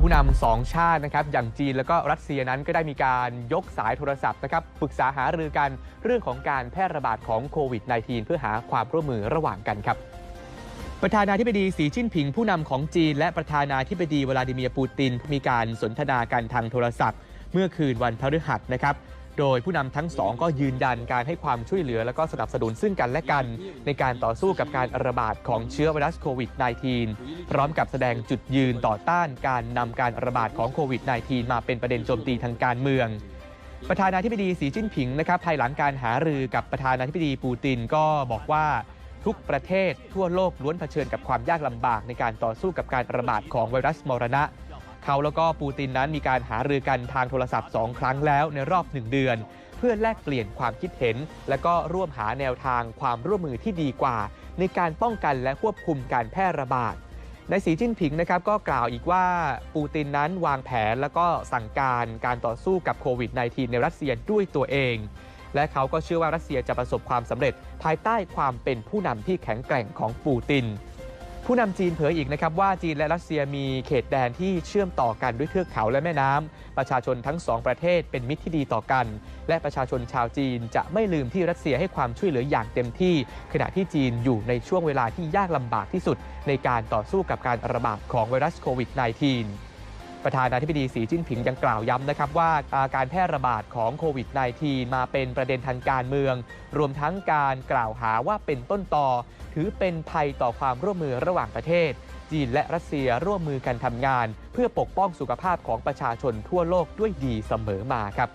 ผู้นำสองชาตินะครับอย่างจีนแล้วก็รัสเซียนั้นก็ได้มีการยกสายโทรศัพท์นะครับปรึกษาหารือกันเรื่องของการแพร่ระบาดของโควิด -19 เพื่อหาความร่วมมือระหว่างกันครับประธานาธิบดีสีจิ้นผิงผู้นำของจีน และประธานาธิบดีวลาดิเมียร์ปูติน มีการสนทนากันทางโทรศัพท์ เมื่อคืนวันพฤหัสนะครับ โดยผู้นำทั้งสองก็ยืนยันการให้ความช่วยเหลือ และก็สนับสนุนซึ่งกันและกัน ในการต่อสู้กับการระบาดของเชื้อไวรัสโควิด -19 พร้อมกับแสดงจุดยืนต่อต้านการนำการระบาดของโควิด -19 มาเป็นประเด็นโจมตีทางการเมือง ประธานาธิบดีสีจิ้นผิงนะครับภายหลังการหารือกับประธานาธิบดีปูตินก็บอกว่าทุกประเทศทั่วโลกล้วนเผชิญกับความยากลำบากในการต่อสู้กับการระบาดของไวรัสมรณะ เขาแล้วก็ปูตินนั้นมีการหารือกันทางโทรศัพท์ 2 ครั้งแล้วในรอบ 1 เดือน เพื่อแลกเปลี่ยนความคิดเห็น และก็ร่วมหาแนวทางความร่วมมือที่ดีกว่า ในการป้องกันและควบคุมการแพร่ระบาดในสีจิ้นผิงนะครับก็กล่าวอีกว่าปูตินนั้นวางแผนแล้วก็สั่งการการต่อสู้กับโควิด -19 ในรัสเซียด้วยตัวเอง และเขาก็เชื่อว่ารัสเซียจะประสบความสำเร็จภายใต้ความเป็นผู้นำที่แข็งแกร่งของปูติน ผู้นำจีนเผยอีกนะครับว่าจีนและรัสเซียมีเขตแดนที่เชื่อมต่อกันด้วยเทือกเขาและแม่น้ำประชาชนทั้งสองประเทศเป็นมิตรที่ดีต่อกัน และประชาชนชาวจีนจะไม่ลืมที่รัสเซียให้ความช่วยเหลืออย่างเต็มที่ ขณะที่จีนอยู่ในช่วงเวลาที่ยากลำบากที่สุด ในการต่อสู้กับการระบาดของไวรัสโควิด -19 ประธานาธิบดีสีจิ้นผิงยังกล่าวย้ำนะครับว่าการแพร่ระบาดของโควิด -19 มาเป็นประเด็นทางการเมือง รวมทั้งการกล่าวหาว่าเป็นต้นต่อ ถือเป็นภัยต่อความร่วมมือระหว่างประเทศ จีนและรัสเซียร่วมมือกันทำงาน เพื่อปกป้องสุขภาพของประชาชนทั่วโลกด้วยดีเสมอมาครับ